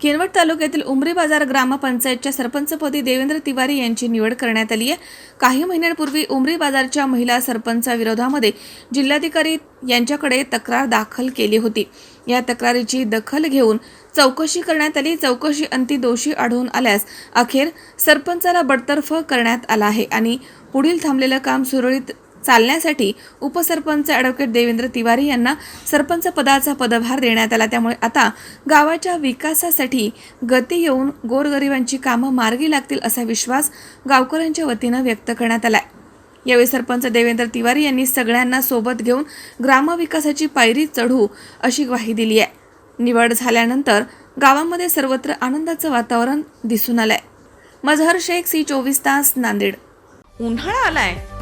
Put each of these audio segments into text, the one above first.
किनवट तालुक्यातील उमरी बाजार ग्रामपंचायतच्या सरपंचपदी देवेंद्र तिवारी यांची निवड करण्यात आली आहे. काही महिन्यांपूर्वी उमरी बाजारच्या महिला सरपंचाविरोधामध्ये जिल्हाधिकारी यांच्याकडे तक्रार दाखल केली होती. या तक्रारीची दखल घेऊन चौकशी करण्यात आली. चौकशी अंती दोषी आढळून आल्यास अखेर सरपंचाला बडतर्फ करण्यात आला आहे आणि पुढील थांबलेलं काम सुरळीत चालण्यासाठी उपसरपंच ॲडव्होकेट देवेंद्र तिवारी यांना सरपंच पदाचा पदभार देण्यात आला. त्यामुळे आता गावाच्या विकासासाठी गती येऊन गोरगरिबांची कामं मार्गी लागतील असा विश्वास गावकऱ्यांच्या वतीनं व्यक्त करण्यात आला यावेळी सरपंच देवेंद्र तिवारी यांनी सगळ्यांना सोबत घेऊन ग्रामविकासाची पायरी चढू अशी ग्वाही दिली आहे. निवड झाल्यानंतर गावामध्ये सर्वत्र आनंदाचं वातावरण दिसून आलंय. मजहर शेख सी चोवीस तास नांदेड. उन्हाळा आलाय.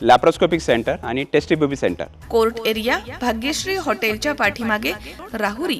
लॅप्रोस्कोपिक सेंटर आणि test tube baby centre court area Bhagyashree हॉटेलच्या पाठीमागे राहुरी.